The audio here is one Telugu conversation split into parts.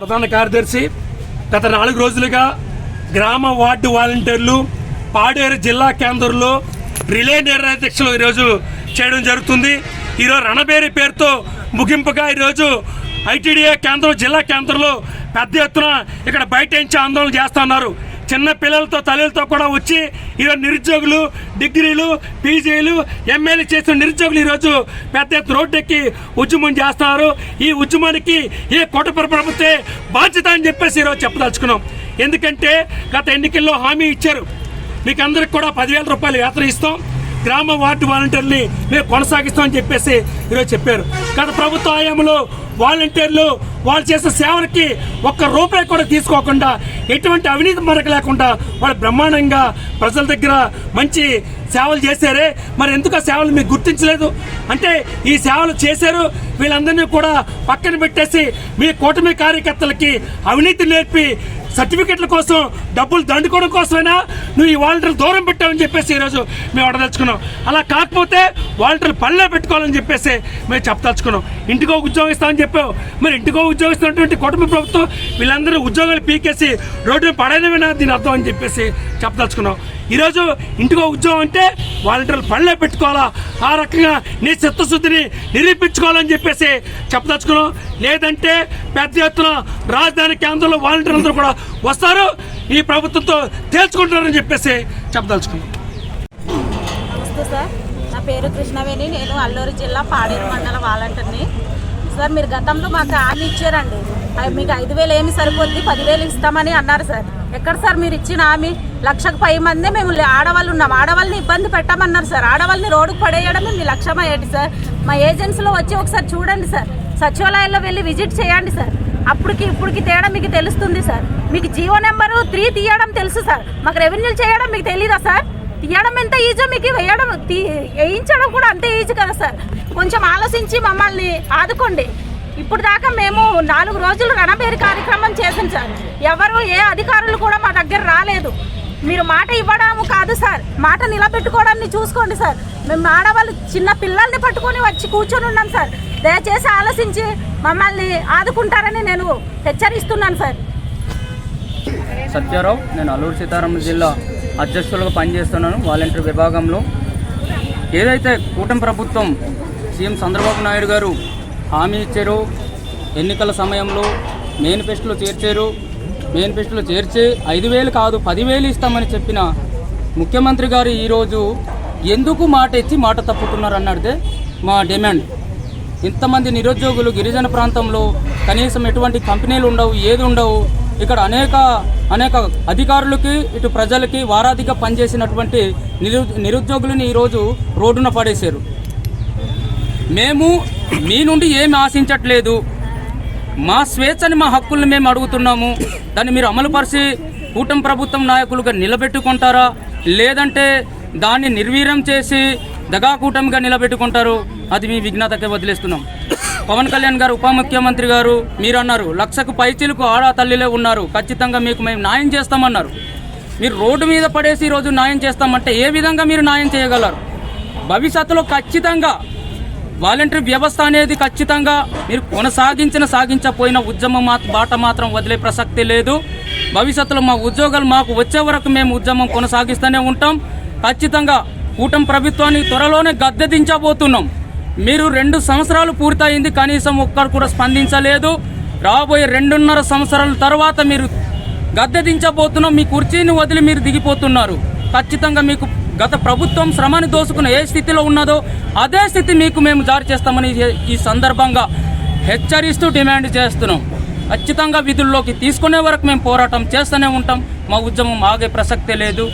ప్రధాన కార్యదర్శి గత నాలుగు రోజులుగా గ్రామ వార్డు వాలంటీర్లు పాడేరు జిల్లా కేంద్రంలో రిలే నిర్ణయాధ్యక్షులు ఈరోజు చేయడం జరుగుతుంది. ఈరోజు రణబేరి పేరుతో ముగింపుగా ఈరోజు ఐటీడీఏ కేంద్రం జిల్లా కేంద్రంలో పెద్ద ఎత్తున ఇక్కడ బయట నుంచి ఆందోళన చేస్తున్నారు. చిన్న పిల్లలతో తల్లులతో కూడా వచ్చి ఈరోజు నిరుద్యోగులు డిగ్రీలు పీజీలు ఎమ్మెల్యే చేసిన నిరుద్యోగులు ఈరోజు పెద్ద ఎత్తున రోడ్డెక్కి ఉద్యమం చేస్తున్నారు. ఈ ఉద్యమానికి ఏ కోటపర ప్రభుత్వే బాధ్యత అని చెప్పేసి ఈరోజు చెప్పదలుచుకున్నాం. ఎందుకంటే గత ఎన్నికల్లో హామీ ఇచ్చారు. మీకు అందరికి కూడా పదివేల రూపాయలు వేతన ఇస్తాం. గ్రామ వార్డు వాలంటీర్ని మేము కొనసాగిస్తామని చెప్పేసి ఈరోజు చెప్పారు. గత ప్రభుత్వ హయాంలో వాలంటీర్లు వాళ్ళు చేసిన సేవలకి ఒక్క రూపాయి కూడా తీసుకోకుండా ఎటువంటి అవినీతి మరక లేకుండా వాళ్ళు బ్రహ్మాండంగా ప్రజల దగ్గర మంచి సేవలు చేశారే. మరి ఎందుకు ఆ సేవలు మీకు గుర్తించలేదు? అంటే ఈ సేవలు చేశారు వీళ్ళందరినీ కూడా పక్కన పెట్టేసి మీ కూటమి కార్యకర్తలకి అవినీతి నేర్పి సర్టిఫికెట్ల కోసం డబ్బులు దండుకోవడం కోసమైనా? నువ్వు ఈ వాలంటీర్లు దూరం పెట్టావని చెప్పేసి ఈరోజు మేము అడదలుచుకున్నాం అలా కాకపోతే వాలంటీర్లు పనిలో పెట్టుకోవాలని చెప్పేసి మేము చెప్పదలుచుకున్నాం. ఇంటికో ఉద్యోగం ఇస్తామని చెప్పావు. మరి ఇంటికో ఉద్యోగిస్తున్నటువంటి కుటుంబ ప్రభుత్వం వీళ్ళందరూ ఉద్యోగాలు పీకేసి రోడ్డు పడైనవినా దీని అర్థం అని చెప్పేసి చెప్పదలుచుకున్నాం. ఈరోజు ఇంటికో ఉద్యోగం అంటే వాలంటీర్లు పనిలో పెట్టుకోవాలా? ఆ రకంగా నీ చిత్తశుద్ధిని నిరూపించుకోవాలని చెప్పేసి చెప్పదలుచుకున్నాం. లేదంటే పెద్ద ఎత్తున రాజధాని కేంద్రంలో వాలంటీర్లందరూ కూడా వస్తారు ఈ ప్రభుత్వంతో తేల్చుకుంటారని చెప్పేసి చెప్పదలుచుకున్నాం. నమస్తే సార్. నా పేరు కృష్ణవేణి. నేను అల్లూరు జిల్లా పాడేరు మండల వాలంటీర్ని. సార్ మీరు గతంలో మాకు హామీ ఇచ్చారండి. మీకు ఐదు వేలు ఏమి సరిపోద్ది పదివేలు ఇస్తామని అన్నారు సార్. ఎక్కడ సార్ మీరు ఇచ్చిన హామీ? లక్షకు పై మందే మేము ఆడవాళ్ళు ఉన్నాం. ఆడవాళ్ళని ఇబ్బంది పెట్టమన్నారు సార్. ఆడవాళ్ళని రోడ్డుకు పడేయడమే మీ లక్ష్యమయ్యేటి సార్. మా ఏజెన్సీలో వచ్చి ఒకసారి చూడండి సార్. సచివాలయాల్లో వెళ్ళి విజిట్ చేయండి సార్. అప్పటికి ఇప్పటికి తేడా మీకు తెలుస్తుంది సార్. మీకు జియో నెంబరు త్రీ తీయడం తెలుసు సార్. మాకు రెవెన్యూ చేయడం మీకు తెలీదా సార్? తీయడం ఎంత ఈజీ మీకు వేయడం తీ- వేయించడం కూడా అంతే ఈజీ కదా సార్. కొంచెం ఆలోచించి మమ్మల్ని ఆదుకోండి. ఇప్పుడు దాకా మేము నాలుగు రోజులు రణబేరి కార్యక్రమం చేసాం సార్. ఎవరు ఏ అధికారులు కూడా మా దగ్గర రాలేదు. మీరు మాట ఇవ్వడం కాదు సార్. మాట నిలబెట్టుకోవడాన్ని చూసుకోండి సార్. మేము ఆడవాళ్ళు చిన్న పిల్లల్ని పట్టుకొని వచ్చి కూర్చొని ఉన్నాం సార్. దయచేసి ఆలోచించి మమ్మల్ని ఆదుకుంటారని నేను హెచ్చరిస్తున్నాను సార్. సత్యారావు నేను అల్లూరు సీతారామ జిల్లా అధ్యక్షులుగా పనిచేస్తున్నాను వాలంటీర్ విభాగంలో. ఏదైతే కూటమి ప్రభుత్వం సీఎం చంద్రబాబు నాయుడు గారు హామీ ఇచ్చారో ఎన్నికల సమయంలో మేనిఫెస్టోలో చేర్చారు మేనిఫెస్టోలో చేర్చి ఐదు వేలు కాదు పదివేలు ఇస్తామని చెప్పిన ముఖ్యమంత్రి గారు ఈరోజు ఎందుకు మాట ఇచ్చి మాట తప్పుతున్నారు అన్నడితే మా డిమాండ్. ఇంతమంది నిరుద్యోగులు గిరిజన ప్రాంతంలో కనీసం ఎటువంటి కంపెనీలు ఉండవు ఏది ఉండవు ఇక్కడ అనేక అనేక అధికారులకి ఇటు ప్రజలకి వారాధిగా పనిచేసినటువంటి నిరు నిరుద్యోగులని ఈరోజు రోడ్డున పడేశారు. మేము మీ నుండి ఏమి ఆశించట్లేదు. మా స్వేచ్ఛని మా హక్కుల్ని మేము అడుగుతున్నాము. దాన్ని మీరు అమలుపరిచి కూటమి ప్రభుత్వం నాయకులుగా నిలబెట్టుకుంటారా? లేదంటే దాన్ని నిర్వీర్యం చేసి దగాకూటమిగా నిలబెట్టుకుంటారు? అది మీ విజ్ఞతకే వదిలేస్తున్నాం. పవన్ కళ్యాణ్ గారు ఉప ముఖ్యమంత్రి గారు మీరు అన్నారు లక్షకు పైచీలకు ఆడా తల్లిలే ఉన్నారు ఖచ్చితంగా మీకు మేము న్యాయం చేస్తామన్నారు. మీరు రోడ్డు మీద పడేసి ఈరోజు న్యాయం చేస్తామంటే ఏ విధంగా మీరు న్యాయం చేయగలరు? భవిష్యత్తులో ఖచ్చితంగా వాలంటరీ వ్యవస్థ అనేది ఖచ్చితంగా మీరు కొనసాగించిన సాగించపోయిన ఉద్యమం మా బాట మాత్రం వదిలే ప్రసక్తి లేదు. భవిష్యత్తులో మా ఉద్యోగాలు మాకు వచ్చే వరకు మేము ఉద్యమం కొనసాగిస్తూనే ఉంటాం. ఖచ్చితంగా కూటమి ప్రభుత్వాన్ని త్వరలోనే గద్దె దించబోతున్నాం మీరు రెండు సంవత్సరాలు పూర్తయింది కనీసం ఒక్కరు కూడా స్పందించలేదు. రాబోయే రెండున్నర సంవత్సరాల తర్వాత మీరు గద్దె దించబోతున్నాం మీ కుర్చీని వదిలి మీరు దిగిపోతున్నారు. ఖచ్చితంగా మీకు గత ప్రభుత్వం శ్రమని దోసుకున్న ఏ స్థితిలో ఉన్నదో అదే స్థితి మీకు మేము జారీ చేస్తామని ఈ- సందర్భంగా హెచ్చరిస్తూ డిమాండ్ చేస్తున్నాం. ఖచ్చితంగా విధుల్లోకి తీసుకునే వరకు మేము పోరాటం చేస్తూనే ఉంటాం. మా ఉద్యమం ఆగే ప్రసక్తే లేదు.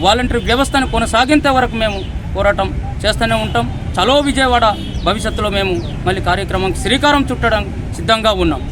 వాలంటీర్ వ్యవస్థను కొనసాగించే వరకు మేము పోరాటం చేస్తూనే ఉంటాం. చలో విజయవాడ భవిష్యత్తులో మేము మళ్ళీ కార్యక్రమం శ్రీకారం చుట్టడం సిద్ధంగా ఉన్నాం.